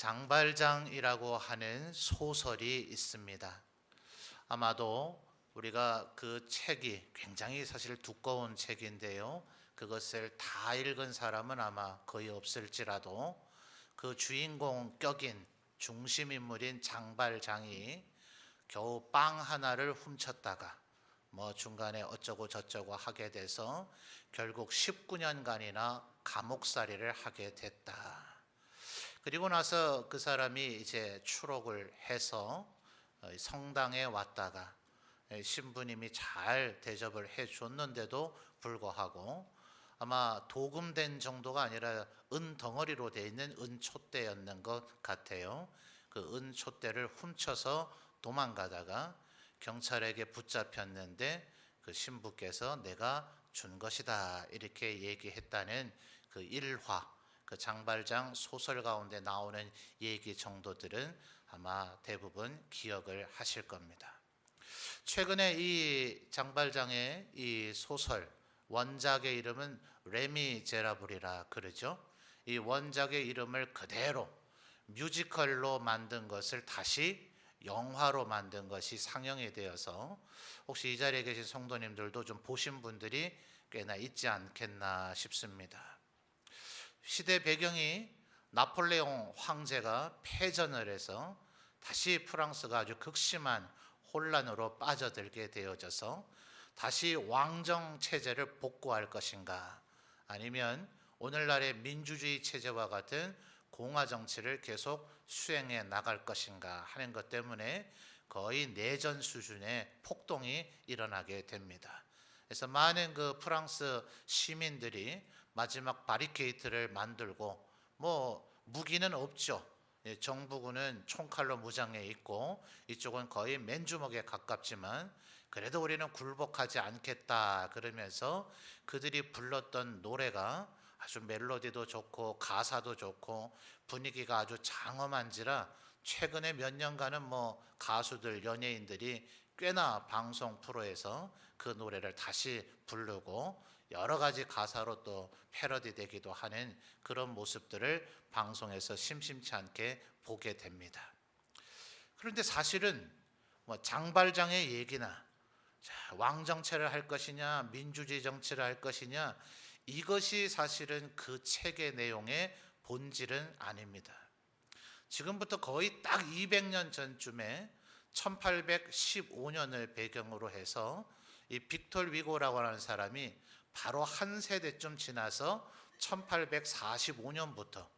장발장이라고 하는 소설이 있습니다. 아마도 우리가 그 책이 굉장히 사실 두꺼운 책인데요. 그것을 다 읽은 사람은 아마 거의 없을지라도 그 주인공 격인 중심 인물인 장발장이 겨우 빵 하나를 훔쳤다가 뭐 중간에 어쩌고 저쩌고 하게 돼서 결국 19년간이나 감옥살이를 하게 됐다. 그리고 나서 그 사람이 이제 추록을 해서 어, 성당에 왔다가 신부님이 잘 대접을 해 줬는데도 불구하고 아마 도금된 정도가 아니라 은 덩어리로 되어 있는 은촛대였는 것 같아요. 그 은촛대를 훔쳐서 도망가다가 경찰에게 붙잡혔는데 그 신부께서 내가 준 것이다 이렇게 얘기했다는 그 일화 그 장발장 소설 가운데 나오는 얘기 정도들은 아마 대부분 기억을 하실 겁니다. 최근에 이 장발장의 이 소설 원작의 이름은 레미제라블이라 그러죠. 이 원작의 이름을 그대로 뮤지컬로 만든 것을 다시 영화로 만든 것이 상영이 되어서 혹시 이 자리에 계신 성도님들도 좀 보신 분들이 꽤나 있지 않겠나 싶습니다. 시대 배경이 나폴레옹 황제가 패전을 해서 다시 프랑스가 아주 극심한 혼란으로 빠져들게 되어져서 다시 왕정 체제를 복구할 것인가 아니면 오늘날의 민주주의 체제와 같은 공화 정치를 계속 수행해 나갈 것인가 하는 것 때문에 거의 내전 수준의 폭동이 일어나게 됩니다. 그래서 많은 그 프랑스 시민들이 마지막 바리케이트를 만들고 뭐 무기는 없죠. 예, 정부군은 총칼로 무장해 있고 이쪽은 거의 맨주먹에 가깝지만 그래도 우리는 굴복하지 않겠다 그러면서 그들이 불렀던 노래가 아주 멜로디도 좋고 가사도 좋고 분위기가 아주 장엄한지라 최근에 몇 년간은 뭐 가수들 연예인들이 꽤나 방송 프로에서 그 노래를 다시 부르고 여러 가지 가사로 또 패러디 되기도 하는 그런 모습들을 방송에서 심심치 않게 보게 됩니다. 그런데 사실은 뭐 장발장의 얘기나 왕정체를 할 것이냐 민주주의 정치를 할 것이냐 이것이 사실은 그 책의 내용의 본질은 아닙니다. 지금부터 거의 딱 200년 전쯤에 1815년을 배경으로 해서 이 빅톨 위고라고 하는 사람이 바로 한 세대쯤 지나서 1845년부터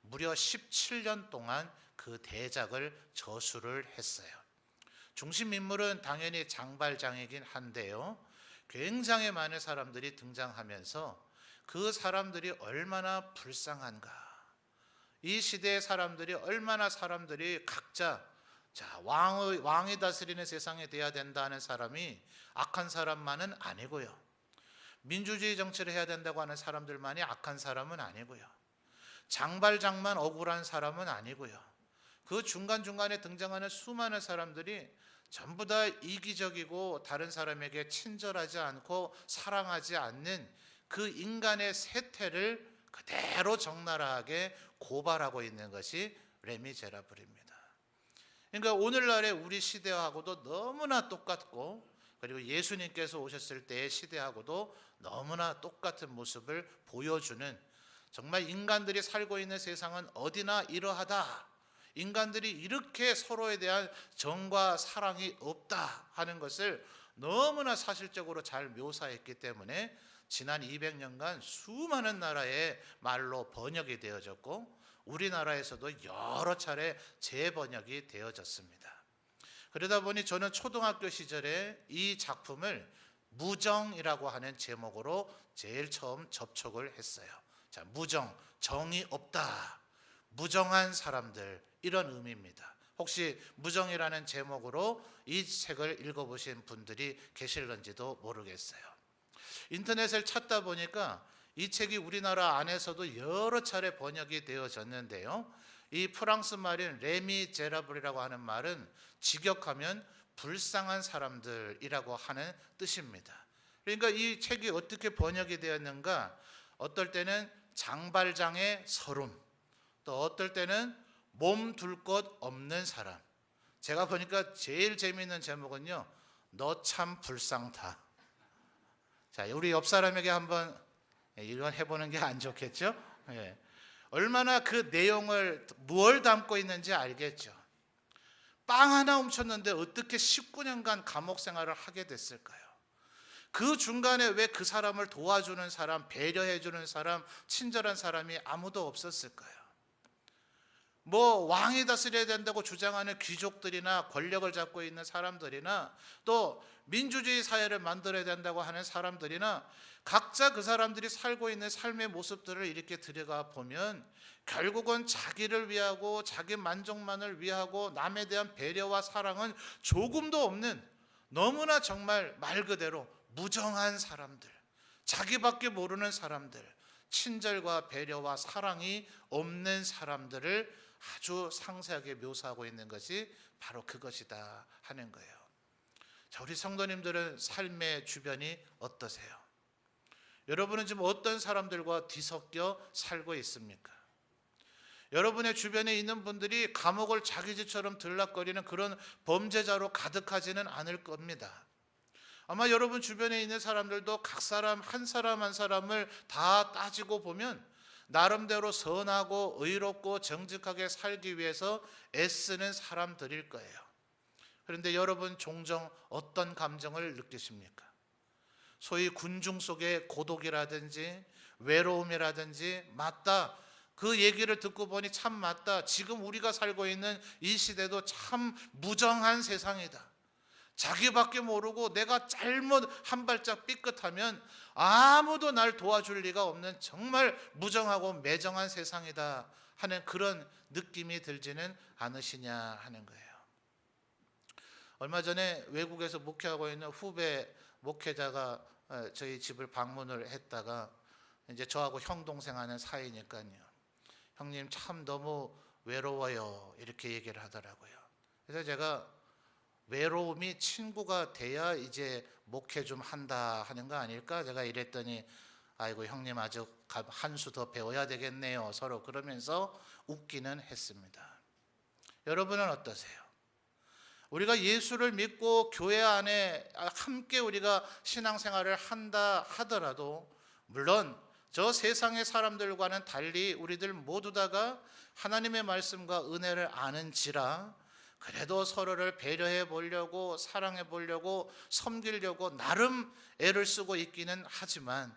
무려 17년 동안 그 대작을 저수를 했어요. 중심 인물은 당연히 장발장이긴 한데요. 굉장히 많은 사람들이 등장하면서 그 사람들이 얼마나 불쌍한가. 이 시대의 사람들이 얼마나 사람들이 각자 자, 왕의, 왕이 다스리는 세상에 돼야 된다는 사람이 악한 사람만은 아니고요. 민주주의 정치를 해야 된다고 하는 사람들만이 악한 사람은 아니고요. 장발장만 억울한 사람은 아니고요. 그 중간중간에 등장하는 수많은 사람들이 전부 다 이기적이고 다른 사람에게 친절하지 않고 사랑하지 않는 그 인간의 세태를 그대로 적나라하게 고발하고 있는 것이 레미제라블입니다. 그러니까 오늘날의 우리 시대하고도 너무나 똑같고 그리고 예수님께서 오셨을 때의 시대하고도 너무나 똑같은 모습을 보여주는 정말 인간들이 살고 있는 세상은 어디나 이러하다. 인간들이 이렇게 서로에 대한 정과 사랑이 없다 하는 것을 너무나 사실적으로 잘 묘사했기 때문에 지난 200년간 수많은 나라의 말로 번역이 되어졌고 우리나라에서도 여러 차례 재번역이 되어졌습니다. 그러다 보니 저는 초등학교 시절에 이 작품을 무정이라고 하는 제목으로 제일 처음 접촉을 했어요. 자, 무정, 정이 없다. 무정한 사람들 이런 의미입니다. 혹시 무정이라는 제목으로 이 책을 읽어보신 분들이 계실런지도 모르겠어요. 인터넷을 찾다 보니까 이 책이 우리나라 안에서도 여러 차례 번역이 되어졌는데요. 이 프랑스 말인 레미 제라블이라고 하는 말은 직역하면 불쌍한 사람들이라고 하는 뜻입니다. 그러니까 이 책이 어떻게 번역이 되었는가? 어떨 때는 장발장의 서름, 또 어떨 때는 몸 둘 곳 없는 사람. 제가 보니까 제일 재미있는 제목은요. 너 참 불쌍다. 자, 우리 옆 사람에게 한번 예, 이건 해보는 게 안 좋겠죠? 예. 얼마나 그 내용을 무얼 담고 있는지 알겠죠. 빵 하나 훔쳤는데 어떻게 19년간 감옥 생활을 하게 됐을까요? 그 중간에 왜 그 사람을 도와주는 사람, 배려해주는 사람, 친절한 사람이 아무도 없었을까요? 뭐 왕이 다스려야 된다고 주장하는 귀족들이나 권력을 잡고 있는 사람들이나 또 민주주의 사회를 만들어야 된다고 하는 사람들이나 각자 그 사람들이 살고 있는 삶의 모습들을 이렇게 들여가 보면 결국은 자기를 위하고 자기 만족만을 위하고 남에 대한 배려와 사랑은 조금도 없는 너무나 정말 말 그대로 무정한 사람들, 자기밖에 모르는 사람들, 친절과 배려와 사랑이 없는 사람들을 아주 상세하게 묘사하고 있는 것이 바로 그것이다 하는 거예요. 자, 우리 성도님들은 삶의 주변이 어떠세요? 여러분은 지금 어떤 사람들과 뒤섞여 살고 있습니까? 여러분의 주변에 있는 분들이 감옥을 자기 집처럼 들락거리는 그런 범죄자로 가득하지는 않을 겁니다. 아마 여러분 주변에 있는 사람들도 각 사람 한 사람 한 사람을 다 따지고 보면 나름대로 선하고 의롭고 정직하게 살기 위해서 애쓰는 사람들일 거예요. 그런데 여러분 종종 어떤 감정을 느끼십니까? 소위 군중 속의 고독이라든지 외로움이라든지 맞다. 그 얘기를 듣고 보니 참 맞다. 지금 우리가 살고 있는 이 시대도 참 무정한 세상이다. 자기밖에 모르고 내가 잘못 한 발짝 삐끗하면 아무도 날 도와줄 리가 없는 정말 무정하고 매정한 세상이다 하는 그런 느낌이 들지는 않으시냐 하는 거예요. 얼마 전에 외국에서 목회하고 있는 후배 목회자가 어, 저희 집을 방문을 했다가 이제 저하고 형 동생 하는 사이니까요. 형님 참 너무 외로워요 이렇게 얘기를 하더라고요. 그래서 제가 외로움이 친구가 돼야 이제 목회 좀 한다 하는 거 아닐까? 제가 이랬더니 아이고 형님 아주 한 수 더 배워야 되겠네요. 서로 그러면서 웃기는 했습니다. 여러분은 어떠세요? 우리가 예수를 믿고 교회 안에 함께 우리가 신앙생활을 한다 하더라도 물론 저 세상의 사람들과는 달리 우리들 모두 다가 하나님의 말씀과 은혜를 아는지라 그래도 서로를 배려해 보려고 사랑해 보려고 섬기려고 나름 애를 쓰고 있기는 하지만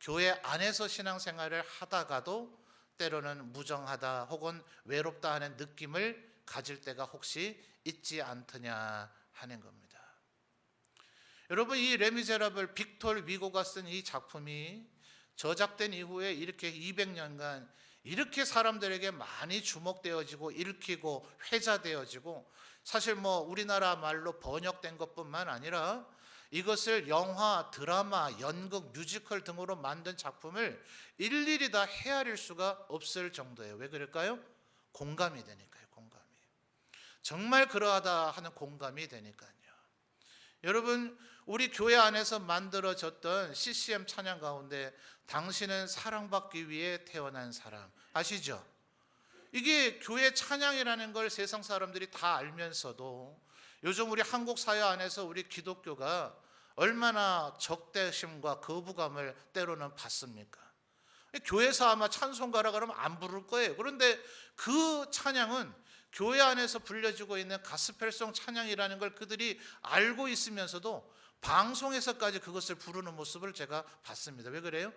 교회 안에서 신앙생활을 하다가도 때로는 무정하다 혹은 외롭다 하는 느낌을 가질 때가 혹시 있지 않더냐 하는 겁니다. 여러분 이 레미제라블 빅톨 위고가 쓴 이 작품이 저작된 이후에 이렇게 200년간 이렇게 사람들에게 많이 주목되어지고 읽히고 회자되어지고 사실 뭐 우리나라 말로 번역된 것뿐만 아니라 이것을 영화, 드라마, 연극, 뮤지컬 등으로 만든 작품을 일일이 다 헤아릴 수가 없을 정도예요. 왜 그럴까요? 공감이 되니까요. 공감이. 정말 그러하다 하는 공감이 되니까요. 여러분 우리 교회 안에서 만들어졌던 CCM 찬양 가운데 당신은 사랑받기 위해 태어난 사람 아시죠? 이게 교회 찬양이라는 걸 세상 사람들이 다 알면서도 요즘 우리 한국 사회 안에서 우리 기독교가 얼마나 적대심과 거부감을 때로는 받습니까? 교회에서 아마 찬송가라 그러면 안 부를 거예요. 그런데 그 찬양은 교회 안에서 불려지고 있는 가스펠송 찬양이라는 걸 그들이 알고 있으면서도 방송에서까지 그것을 부르는 모습을 제가 봤습니다. 왜 그래요?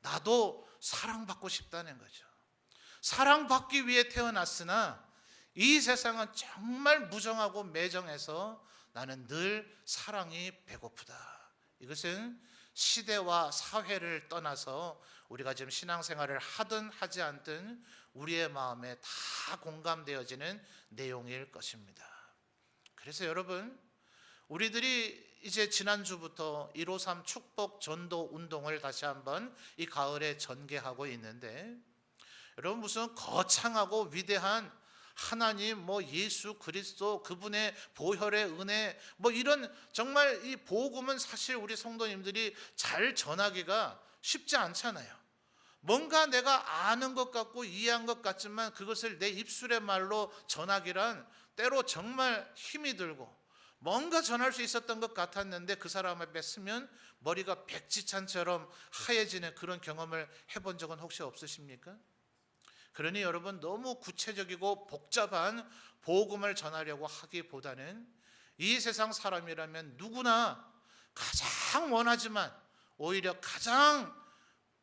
나도 사랑받고 싶다는 거죠. 사랑받기 위해 태어났으나 이 세상은 정말 무정하고 매정해서 나는 늘 사랑이 배고프다. 이것은 시대와 사회를 떠나서 우리가 지금 신앙생활을 하든 하지 않든 우리의 마음에 다 공감되어지는 내용일 것입니다. 그래서 여러분, 우리들이 이제 지난주부터 153 축복 전도 운동을 다시 한번 이 가을에 전개하고 있는데 여러분 무슨 거창하고 위대한 하나님 뭐 예수 그리스도 그분의 보혈의 은혜 뭐 이런 정말 이 복음은 사실 우리 성도님들이 잘 전하기가 쉽지 않잖아요. 뭔가 내가 아는 것 같고 이해한 것 같지만 그것을 내 입술의 말로 전하기란 때로 정말 힘이 들고 뭔가 전할 수 있었던 것 같았는데 그 사람 앞에 쓰면 머리가 백지찬처럼 하얘지는 그런 경험을 해본 적은 혹시 없으십니까? 그러니 여러분 너무 구체적이고 복잡한 복음을 전하려고 하기보다는 이 세상 사람이라면 누구나 가장 원하지만 오히려 가장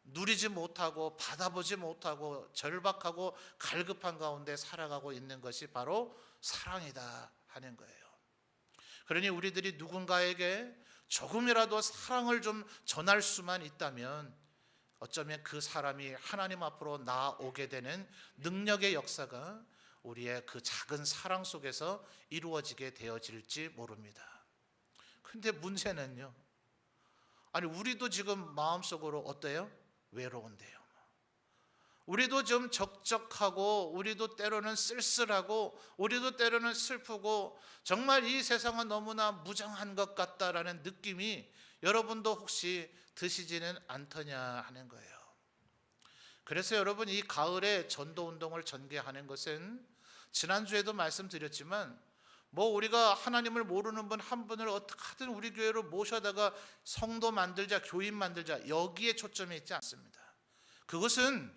누리지 못하고 받아보지 못하고 절박하고 갈급한 가운데 살아가고 있는 것이 바로 사랑이다 하는 거예요. 그러니 우리들이 누군가에게 조금이라도 사랑을 좀 전할 수만 있다면 어쩌면 그 사람이 하나님 앞으로 나오게 되는 능력의 역사가 우리의 그 작은 사랑 속에서 이루어지게 되어질지 모릅니다. 근데 문제는요. 아니 우리도 지금 마음속으로 어때요? 외로운데요. 우리도 좀 적적하고 우리도 때로는 쓸쓸하고 우리도 때로는 슬프고 정말 이 세상은 너무나 무정한 것 같다라는 느낌이 여러분도 혹시 드시지는 않더냐 하는 거예요. 그래서 여러분 이 가을에 전도 운동을 전개하는 것은 지난주에도 말씀드렸지만 뭐 우리가 하나님을 모르는 분 한 분을 어떻게든 우리 교회로 모셔다가 성도 만들자, 교인 만들자 여기에 초점이 있지 않습니다. 그것은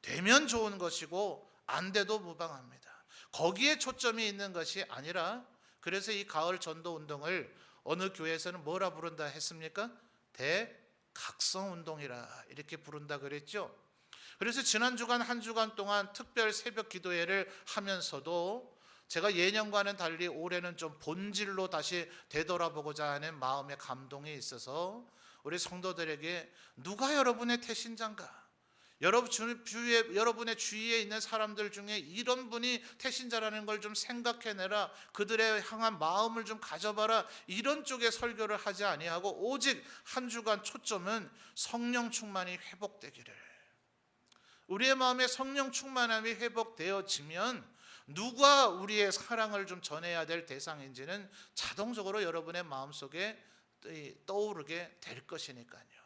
되면 좋은 것이고 안 돼도 무방합니다. 거기에 초점이 있는 것이 아니라 그래서 이 가을 전도 운동을 어느 교회에서는 뭐라 부른다 했습니까? 대각성 운동이라 이렇게 부른다 그랬죠. 그래서 지난 주간 한 주간 동안 특별 새벽 기도회를 하면서도 제가 예년과는 달리 올해는 좀 본질로 다시 되돌아보고자 하는 마음의 감동이 있어서 우리 성도들에게 누가 여러분의 태신자인가? 여러분 주위에 여러분의 주위에 있는 사람들 중에 이런 분이 태신자라는 걸 좀 생각해내라. 그들의 향한 마음을 좀 가져봐라. 이런 쪽의 설교를 하지 아니하고 오직 한 주간 초점은 성령 충만이 회복되기를. 우리의 마음에 성령 충만함이 회복되어지면 누가 우리의 사랑을 좀 전해야 될 대상인지는 자동적으로 여러분의 마음속에 떠오르게 될 것이니까요.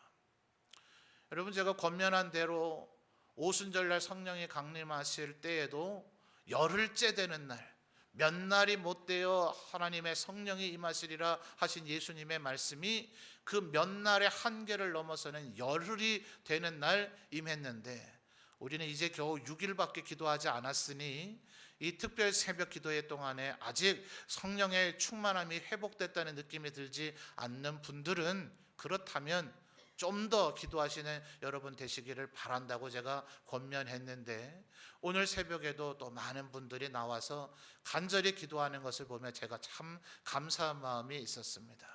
여러분 제가 권면한 대로 오순절날 성령이 강림하실 때에도 열흘째 되는 날, 몇 날이 못 되어 하나님의 성령이 임하시리라 하신 예수님의 말씀이 그 몇 날의 한계를 넘어서는 열흘이 되는 날 임했는데 우리는 이제 겨우 6일밖에 기도하지 않았으니 이 특별 새벽 기도회 동안에 아직 성령의 충만함이 회복됐다는 느낌이 들지 않는 분들은 그렇다면 좀 더 기도하시는 여러분 되시기를 바란다고 제가 권면했는데 오늘 새벽에도 또 많은 분들이 나와서 간절히 기도하는 것을 보며 제가 참 감사한 마음이 있었습니다.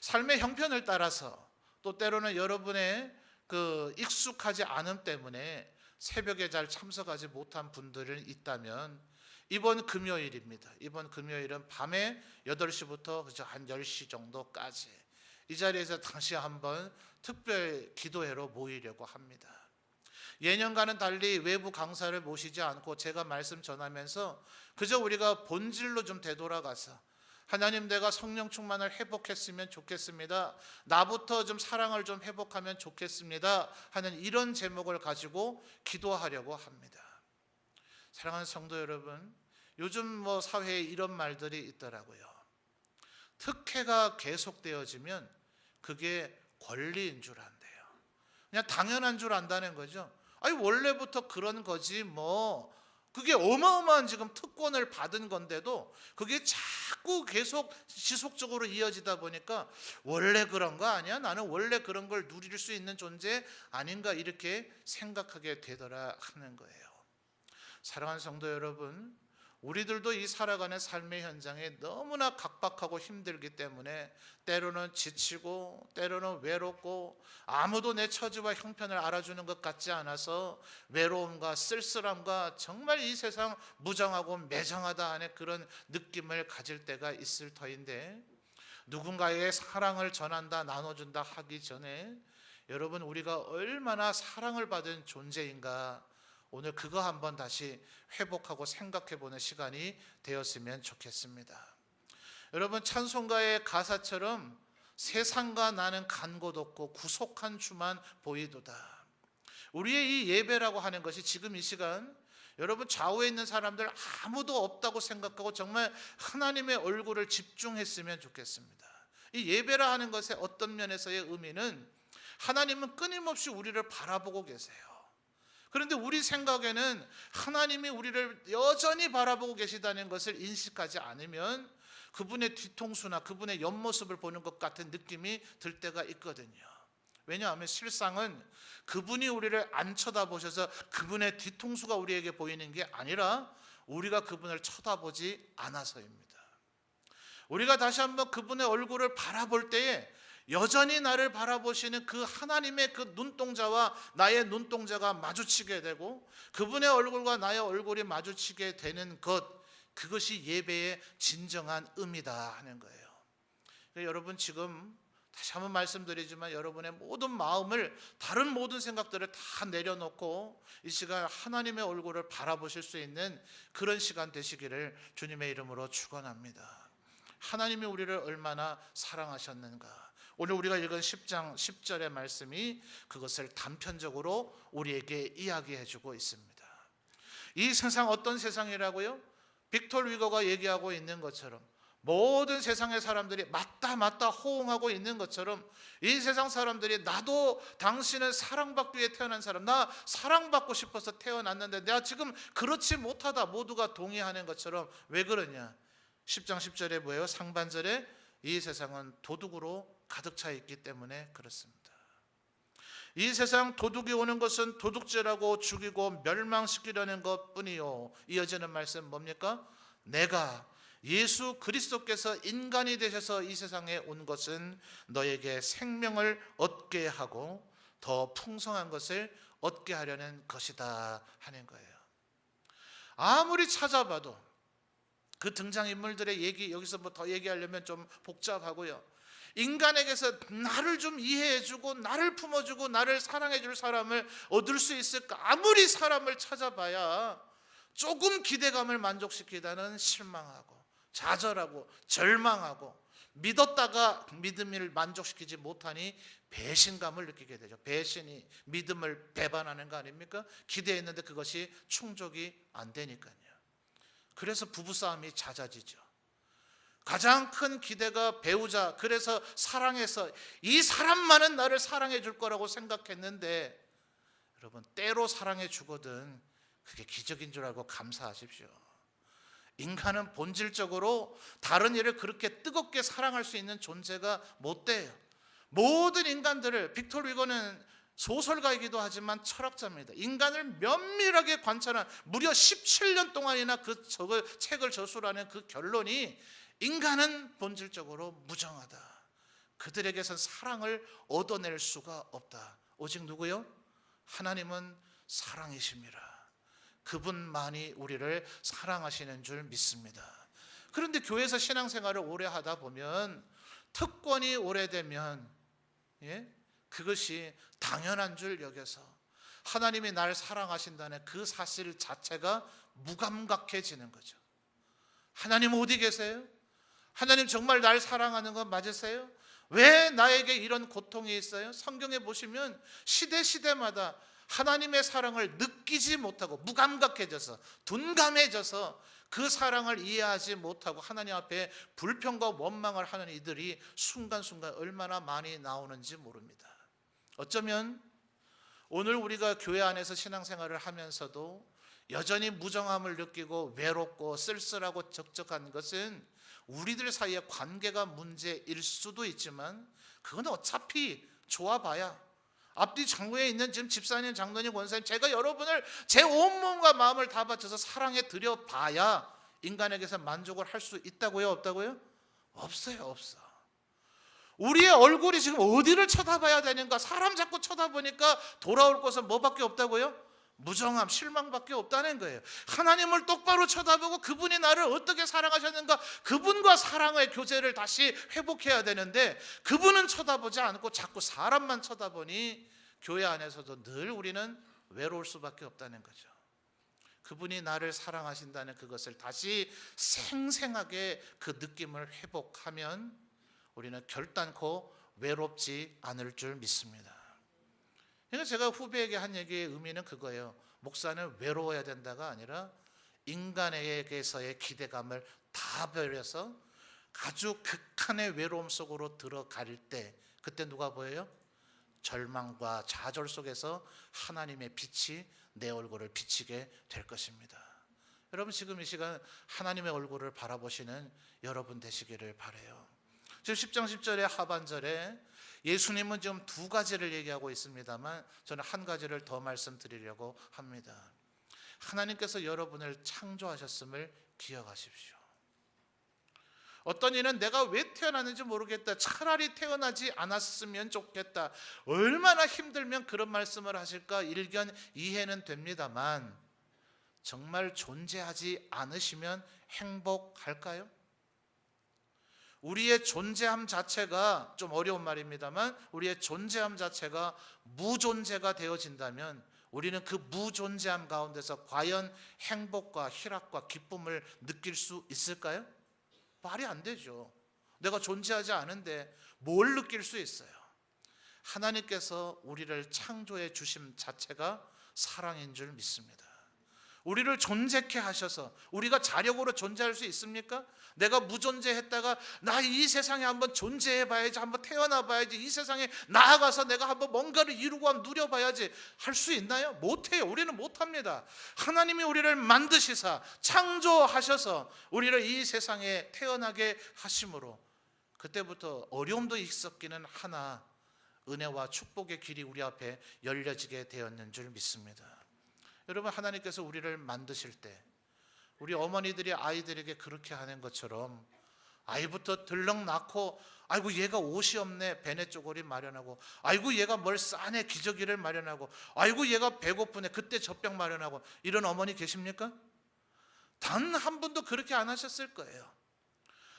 삶의 형편을 따라서 또 때로는 여러분의 그 익숙하지 않음 때문에 새벽에 잘 참석하지 못한 분들은 있다면 이번 금요일입니다. 이번 금요일은 밤에 8시부터 그저 한 10시 정도까지 이 자리에서 당시 한번 특별 기도회로 모이려고 합니다. 예년과는 달리 외부 강사를 모시지 않고 제가 말씀 전하면서 그저 우리가 본질로 좀 되돌아가서 하나님 내가 성령 충만을 회복했으면 좋겠습니다. 나부터 좀 사랑을 좀 회복하면 좋겠습니다. 하는 이런 제목을 가지고 기도하려고 합니다. 사랑하는 성도 여러분, 요즘 뭐 사회에 이런 말들이 있더라고요. 특혜가 계속되어지면 그게 권리인 줄 안대요. 그냥 당연한 줄 안다는 거죠. 아니 원래부터 그런 거지 뭐 그게 어마어마한 지금 특권을 받은 건데도 그게 자꾸 계속 지속적으로 이어지다 보니까 원래 그런 거 아니야? 나는 원래 그런 걸 누릴 수 있는 존재 아닌가 이렇게 생각하게 되더라 하는 거예요. 사랑하는 성도 여러분, 우리들도 이 살아가는 삶의 현장에 너무나 각박하고 힘들기 때문에 때로는 지치고 때로는 외롭고 아무도 내 처지와 형편을 알아주는 것 같지 않아서 외로움과 쓸쓸함과 정말 이 세상 무정하고 매정하다 하는 그런 느낌을 가질 때가 있을 터인데 누군가의 사랑을 전한다 나눠준다 하기 전에 여러분 우리가 얼마나 사랑을 받은 존재인가 오늘 그거 한번 다시 회복하고 생각해 보는 시간이 되었으면 좋겠습니다. 여러분 찬송가의 가사처럼 세상과 나는 간 곳 없고 구속한 주만 보이도다. 우리의 이 예배라고 하는 것이 지금 이 시간 여러분 좌우에 있는 사람들 아무도 없다고 생각하고 정말 하나님의 얼굴을 집중했으면 좋겠습니다. 이 예배라 하는 것의 어떤 면에서의 의미는 하나님은 끊임없이 우리를 바라보고 계세요. 그런데 우리 생각에는 하나님이 우리를 여전히 바라보고 계시다는 것을 인식하지 않으면 그분의 뒤통수나 그분의 옆모습을 보는 것 같은 느낌이 들 때가 있거든요. 왜냐하면 실상은 그분이 우리를 안 쳐다보셔서 그분의 뒤통수가 우리에게 보이는 게 아니라 우리가 그분을 쳐다보지 않아서입니다. 우리가 다시 한번 그분의 얼굴을 바라볼 때에 여전히 나를 바라보시는 그 하나님의 그 눈동자와 나의 눈동자가 마주치게 되고 그분의 얼굴과 나의 얼굴이 마주치게 되는 것 그것이 예배의 진정한 의미다 하는 거예요. 여러분 지금 다시 한번 말씀드리지만 여러분의 모든 마음을 다른 모든 생각들을 다 내려놓고 이 시간 하나님의 얼굴을 바라보실 수 있는 그런 시간 되시기를 주님의 이름으로 축원합니다. 하나님이 우리를 얼마나 사랑하셨는가. 오늘 우리가 읽은 10장 10절의 말씀이 그것을 단편적으로 우리에게 이야기해 주고 있습니다. 이 세상 어떤 세상이라고요? 빅톨 위거가 얘기하고 있는 것처럼 모든 세상의 사람들이 맞다 맞다 호응하고 있는 것처럼 이 세상 사람들이 나도 당신은 사랑받기 위해 태어난 사람 나 사랑받고 싶어서 태어났는데 내가 지금 그렇지 못하다 모두가 동의하는 것처럼 왜 그러냐 10장 10절에 뭐예요 상반절에 이 세상은 도둑으로 가득 차 있기 때문에 그렇습니다 이 세상 도둑이 오는 것은 도둑질하고 죽이고 멸망시키려는 것뿐이요 이어지는 말씀 뭡니까 내가 예수 그리스도께서 인간이 되셔서 이 세상에 온 것은 너에게 생명을 얻게 하고 더 풍성한 것을 얻게 하려는 것이다 하는 거예요. 아무리 찾아봐도 그 등장인물들의 얘기 여기서 뭐 더 얘기하려면 좀 복잡하고요. 인간에게서 나를 좀 이해해주고 나를 품어주고 나를 사랑해줄 사람을 얻을 수 있을까? 아무리 사람을 찾아봐야 조금 기대감을 만족시키다는 실망하고 좌절하고 절망하고 믿었다가 믿음을 만족시키지 못하니 배신감을 느끼게 되죠. 배신이 믿음을 배반하는 거 아닙니까? 기대했는데 그것이 충족이 안 되니까요. 그래서 부부싸움이 잦아지죠. 가장 큰 기대가 배우자, 그래서 사랑해서 이 사람만은 나를 사랑해 줄 거라고 생각했는데 여러분, 때로 사랑해 주거든 그게 기적인 줄 알고 감사하십시오. 인간은 본질적으로 다른 일을 그렇게 뜨겁게 사랑할 수 있는 존재가 못 돼요. 모든 인간들을 빅토르 위거는 소설가이기도 하지만 철학자입니다. 인간을 면밀하게 관찰한 무려 17년 동안이나 그 책을 저술하는 그 결론이 인간은 본질적으로 무정하다. 그들에게선 사랑을 얻어낼 수가 없다. 오직 누구요? 하나님은 사랑이십니다. 그분만이 우리를 사랑하시는 줄 믿습니다. 그런데 교회에서 신앙생활을 오래 하다 보면 특권이 오래되면 예? 그것이 당연한 줄 여겨서 하나님이 날 사랑하신다는 그 사실 자체가 무감각해지는 거죠. 하나님 어디 계세요? 하나님 정말 날 사랑하는 건 맞으세요? 왜 나에게 이런 고통이 있어요? 성경에 보시면 시대 시대마다 하나님의 사랑을 느끼지 못하고 무감각해져서 둔감해져서 그 사랑을 이해하지 못하고 하나님 앞에 불평과 원망을 하는 이들이 순간순간 얼마나 많이 나오는지 모릅니다. 어쩌면 오늘 우리가 교회 안에서 신앙생활을 하면서도 여전히 무정함을 느끼고 외롭고 쓸쓸하고 적적한 것은 우리들 사이의 관계가 문제일 수도 있지만 그건 어차피 좋아봐야 앞뒤 장로에 있는 지금 집사님, 장로님, 권사님 제가 여러분을 제 온몸과 마음을 다 바쳐서 사랑해 드려 봐야 인간에게서 만족을 할 수 있다고요, 없다고요? 없어요, 없어. 우리의 얼굴이 지금 어디를 쳐다봐야 되는가? 사람 자꾸 쳐다보니까 돌아올 것은 뭐밖에 없다고요? 무정함, 실망밖에 없다는 거예요. 하나님을 똑바로 쳐다보고 그분이 나를 어떻게 사랑하셨는가, 그분과 사랑의 교제를 다시 회복해야 되는데 그분은 쳐다보지 않고 자꾸 사람만 쳐다보니 교회 안에서도 늘 우리는 외로울 수밖에 없다는 거죠. 그분이 나를 사랑하신다는 그것을 다시 생생하게 그 느낌을 회복하면 우리는 결단코 외롭지 않을 줄 믿습니다. 그러니까 제가 후배에게 한 얘기의 의미는 그거예요. 목사는 외로워야 된다가 아니라 인간에게서의 기대감을 다 버려서 아주 극한의 외로움 속으로 들어갈 때 그때 누가 보여요? 절망과 좌절 속에서 하나님의 빛이 내 얼굴을 비치게 될 것입니다. 여러분 지금 이 시간 하나님의 얼굴을 바라보시는 여러분 되시기를 바래요. 지금 10장 10절의 하반절에 예수님은 지금 두 가지를 얘기하고 있습니다만 저는 한 가지를 더 말씀드리려고 합니다. 하나님께서 여러분을 창조하셨음을 기억하십시오. 어떤 이는 내가 왜 태어났는지 모르겠다. 차라리 태어나지 않았으면 좋겠다. 얼마나 힘들면 그런 말씀을 하실까 일견 이해는 됩니다만 정말 존재하지 않으시면 행복할까요? 우리의 존재함 자체가 좀 어려운 말입니다만 우리의 존재함 자체가 무존재가 되어진다면 우리는 그 무존재함 가운데서 과연 행복과 희락과 기쁨을 느낄 수 있을까요? 말이 안 되죠. 내가 존재하지 않은데 뭘 느낄 수 있어요? 하나님께서 우리를 창조해 주심 자체가 사랑인 줄 믿습니다. 우리를 존재케 하셔서 우리가 자력으로 존재할 수 있습니까? 내가 무존재했다가 나 이 세상에 한번 존재해 봐야지 한번 태어나 봐야지 이 세상에 나아가서 내가 한번 뭔가를 이루고 한번 누려 봐야지 할 수 있나요? 못 해요. 우리는 못 합니다. 하나님이 우리를 만드시사 창조하셔서 우리를 이 세상에 태어나게 하심으로 그때부터 어려움도 있었기는 하나 은혜와 축복의 길이 우리 앞에 열려지게 되었는 줄 믿습니다. 여러분 하나님께서 우리를 만드실 때 우리 어머니들이 아이들에게 그렇게 하는 것처럼 아이부터 들렁 낳고 아이고 얘가 옷이 없네 배내 쪼고리 마련하고 아이고 얘가 뭘 싸네 기저귀를 마련하고 아이고 얘가 배고프네 그때 젖병 마련하고 이런 어머니 계십니까? 단 한 분도 그렇게 안 하셨을 거예요.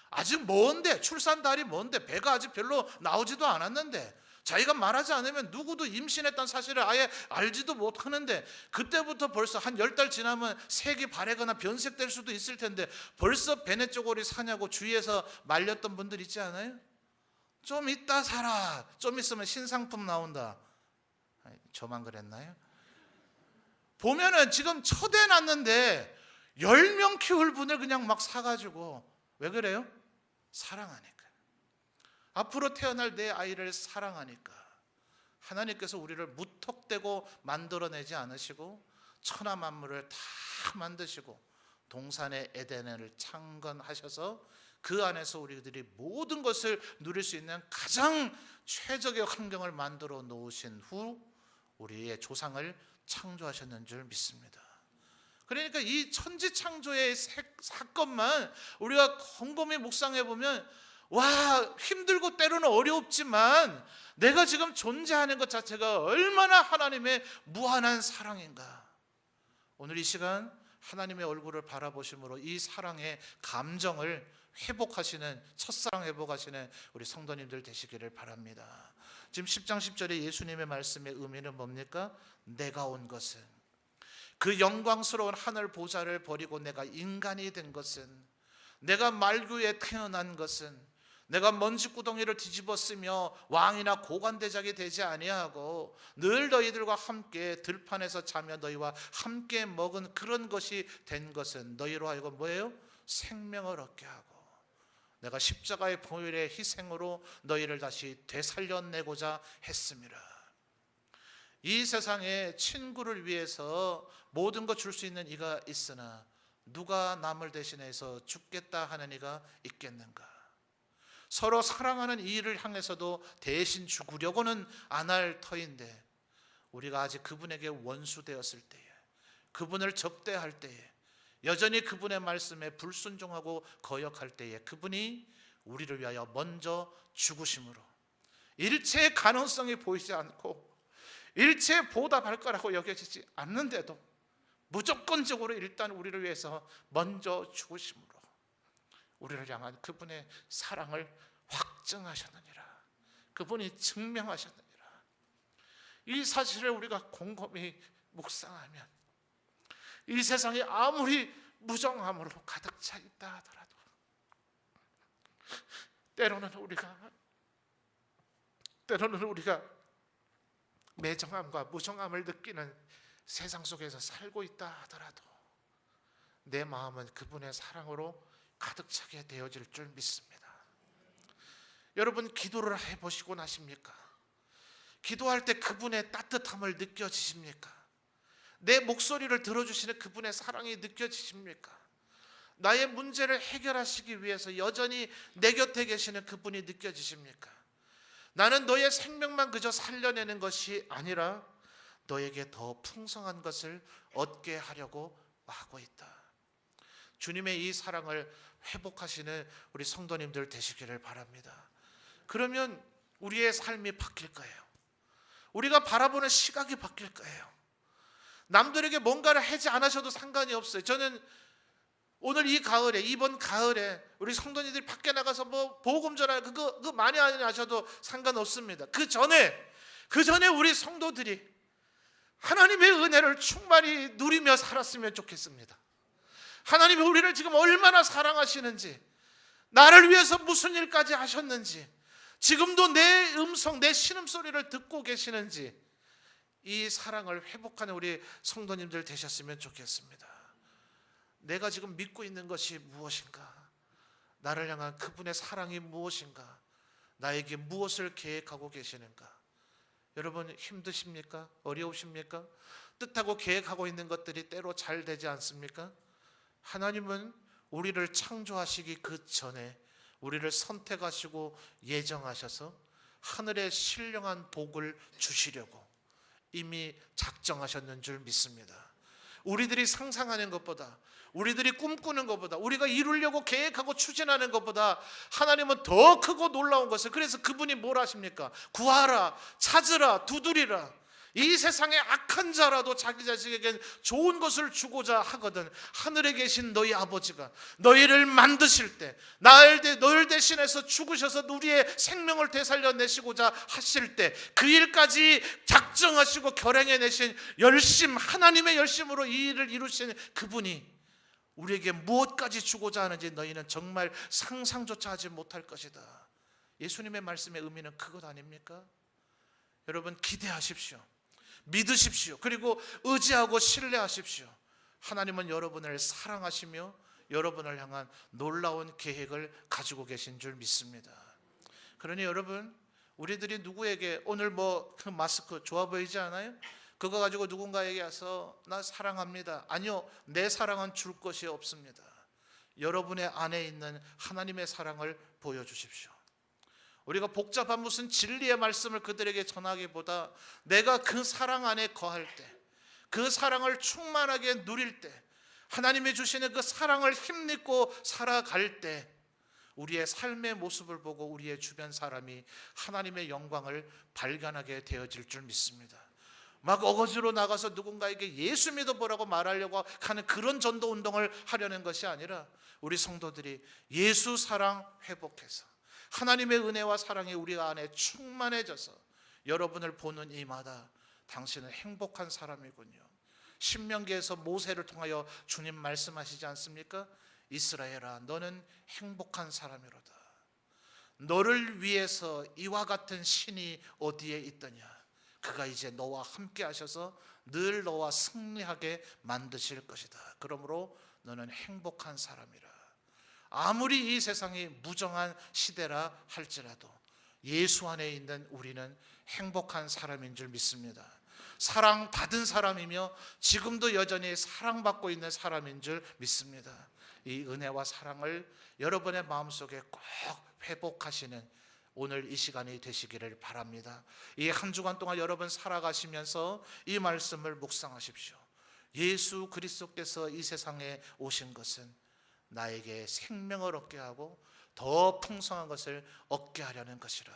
아직 먼데 출산 달이 먼데 배가 아직 별로 나오지도 않았는데 자기가 말하지 않으면 누구도 임신했다는 사실을 아예 알지도 못하는데 그때부터 벌써 한 열 달 지나면 색이 바래거나 변색될 수도 있을 텐데 벌써 베네 쪼고리 사냐고 주위에서 말렸던 분들 있지 않아요? 좀 이따 사라. 좀 있으면 신상품 나온다. 저만 그랬나요? 보면은 지금 첫애 낳는데 열명 키울 분을 그냥 막 사가지고 왜 그래요? 사랑하니까. 앞으로 태어날 내 아이를 사랑하니까 하나님께서 우리를 무턱대고 만들어내지 않으시고 천하 만물을 다 만드시고 동산의 에덴을 창건하셔서 그 안에서 우리들이 모든 것을 누릴 수 있는 가장 최적의 환경을 만들어 놓으신 후 우리의 조상을 창조하셨는 줄 믿습니다. 그러니까 이 천지 창조의 사건만 우리가 곰곰이 묵상해 보면 와, 힘들고 때로는 어렵지만 내가 지금 존재하는 것 자체가 얼마나 하나님의 무한한 사랑인가. 오늘 이 시간 하나님의 얼굴을 바라보심으로 이 사랑의 감정을 회복하시는 첫사랑 회복하시는 우리 성도님들 되시기를 바랍니다. 지금 10장 10절에 예수님의 말씀의 의미는 뭡니까? 내가 온 것은 그 영광스러운 하늘 보좌를 버리고 내가 인간이 된 것은 내가 말구에 태어난 것은 내가 먼지 구덩이를 뒤집었으며 왕이나 고관대작이 되지 아니하고 늘 너희들과 함께 들판에서 자며 너희와 함께 먹은 그런 것이 된 것은 너희로 하여금 뭐예요? 생명을 얻게 하고 내가 십자가의 보혈의 희생으로 너희를 다시 되살려내고자 했습니다. 이 세상에 친구를 위해서 모든 것 줄 수 있는 이가 있으나 누가 남을 대신해서 죽겠다 하는 이가 있겠는가? 서로 사랑하는 이를 향해서도 대신 죽으려고는 안 할 터인데 우리가 아직 그분에게 원수 되었을 때에 그분을 적대할 때에 여전히 그분의 말씀에 불순종하고 거역할 때에 그분이 우리를 위하여 먼저 죽으심으로 일체의 가능성이 보이지 않고 일체 보답할 거라고 여겨지지 않는데도 무조건적으로 일단 우리를 위해서 먼저 죽으심으로 우리를 향한 그분의 사랑을 확증하셨느니라. 그분이 증명하셨느니라. 이 사실을 우리가 곰곰이 묵상하면 이 세상이 아무리 무정함으로 가득 차 있다 하더라도 때로는 우리가 때로는 우리가 매정함과 무정함을 느끼는 세상 속에서 살고 있다 하더라도 내 마음은 그분의 사랑으로 가득 차게 되어질 줄 믿습니다. 여러분 기도를 해 보시고 나십니까? 기도할 때 그분의 따뜻함을 느껴지십니까? 내 목소리를 들어주시는 그분의 사랑이 느껴지십니까? 나의 문제를 해결하시기 위해서 여전히 내 곁에 계시는 그분이 느껴지십니까? 나는 너의 생명만 그저 살려내는 것이 아니라 너에게 더 풍성한 것을 얻게 하려고 하고 있다. 주님의 이 사랑을 회복하시는 우리 성도님들 되시기를 바랍니다. 그러면 우리의 삶이 바뀔 거예요. 우리가 바라보는 시각이 바뀔 거예요. 남들에게 뭔가를 하지 않으셔도 상관이 없어요. 저는 오늘 이 가을에 이번 가을에 우리 성도님들이 밖에 나가서 뭐 보금 전화 그거 그거 많이 안 하셔도 상관없습니다. 그 전에 그 전에 우리 성도들이 하나님의 은혜를 충만히 누리며 살았으면 좋겠습니다. 하나님이 우리를 지금 얼마나 사랑하시는지 나를 위해서 무슨 일까지 하셨는지 지금도 내 음성 내 신음소리를 듣고 계시는지 이 사랑을 회복하는 우리 성도님들 되셨으면 좋겠습니다. 내가 지금 믿고 있는 것이 무엇인가? 나를 향한 그분의 사랑이 무엇인가? 나에게 무엇을 계획하고 계시는가? 여러분 힘드십니까? 어려우십니까? 뜻하고 계획하고 있는 것들이 때로 잘 되지 않습니까? 하나님은 우리를 창조하시기 그 전에 우리를 선택하시고 예정하셔서 하늘의 신령한 복을 주시려고 이미 작정하셨는 줄 믿습니다. 우리들이 상상하는 것보다 우리들이 꿈꾸는 것보다 우리가 이루려고 계획하고 추진하는 것보다 하나님은 더 크고 놀라운 것을 그래서 그분이 뭘 하십니까? 구하라, 찾으라, 두드리라. 이 세상의 악한 자라도 자기 자식에겐 좋은 것을 주고자 하거든 하늘에 계신 너희 아버지가 너희를 만드실 때 나를 대 너를 대신해서 죽으셔서 우리의 생명을 되살려 내시고자 하실 때 그 일까지 작정하시고 결행해 내신 열심 하나님의 열심으로 이 일을 이루시는 그분이 우리에게 무엇까지 주고자 하는지 너희는 정말 상상조차 하지 못할 것이다. 예수님의 말씀의 의미는 그것 아닙니까? 여러분 기대하십시오. 믿으십시오. 그리고 의지하고 신뢰하십시오. 하나님은 여러분을 사랑하시며 여러분을 향한 놀라운 계획을 가지고 계신 줄 믿습니다. 그러니 여러분, 우리들이 누구에게 오늘 뭐 그 마스크 좋아 보이지 않아요? 그거 가지고 누군가에게 와서 나 사랑합니다. 아니요, 내 사랑은 줄 것이 없습니다. 여러분의 안에 있는 하나님의 사랑을 보여주십시오. 우리가 복잡한 무슨 진리의 말씀을 그들에게 전하기보다 내가 그 사랑 안에 거할 때, 그 사랑을 충만하게 누릴 때, 하나님이 주시는 그 사랑을 힘입고 살아갈 때, 우리의 삶의 모습을 보고 우리의 주변 사람이 하나님의 영광을 발견하게 되어질 줄 믿습니다. 막 어거지로 나가서 누군가에게 예수 믿어보라고 말하려고 하는 그런 전도 운동을 하려는 것이 아니라 우리 성도들이 예수 사랑 회복해서 하나님의 은혜와 사랑이 우리 안에 충만해져서 여러분을 보는 이마다 당신은 행복한 사람이군요. 신명기에서 모세를 통하여 주님 말씀하시지 않습니까? 이스라엘아 너는 행복한 사람이로다. 너를 위해서 이와 같은 신이 어디에 있더냐? 그가 이제 너와 함께 하셔서 늘 너와 승리하게 만드실 것이다. 그러므로 너는 행복한 사람이라. 아무리 이 세상이 무정한 시대라 할지라도 예수 안에 있는 우리는 행복한 사람인 줄 믿습니다. 사랑받은 사람이며 지금도 여전히 사랑받고 있는 사람인 줄 믿습니다. 이 은혜와 사랑을 여러분의 마음속에 꼭 회복하시는 오늘 이 시간이 되시기를 바랍니다. 이 한 주간 동안 여러분 살아가시면서 이 말씀을 묵상하십시오. 예수 그리스도께서 이 세상에 오신 것은 나에게 생명을 얻게 하고 더 풍성한 것을 얻게 하려는 것이라.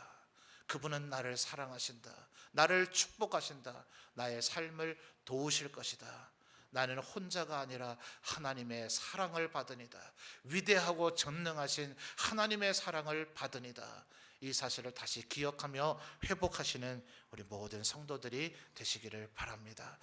그분은 나를 사랑하신다. 나를 축복하신다. 나의 삶을 도우실 것이다. 나는 혼자가 아니라 하나님의 사랑을 받으니다. 위대하고 전능하신 하나님의 사랑을 받으니다. 이 사실을 다시 기억하며 회복하시는 우리 모든 성도들이 되시기를 바랍니다.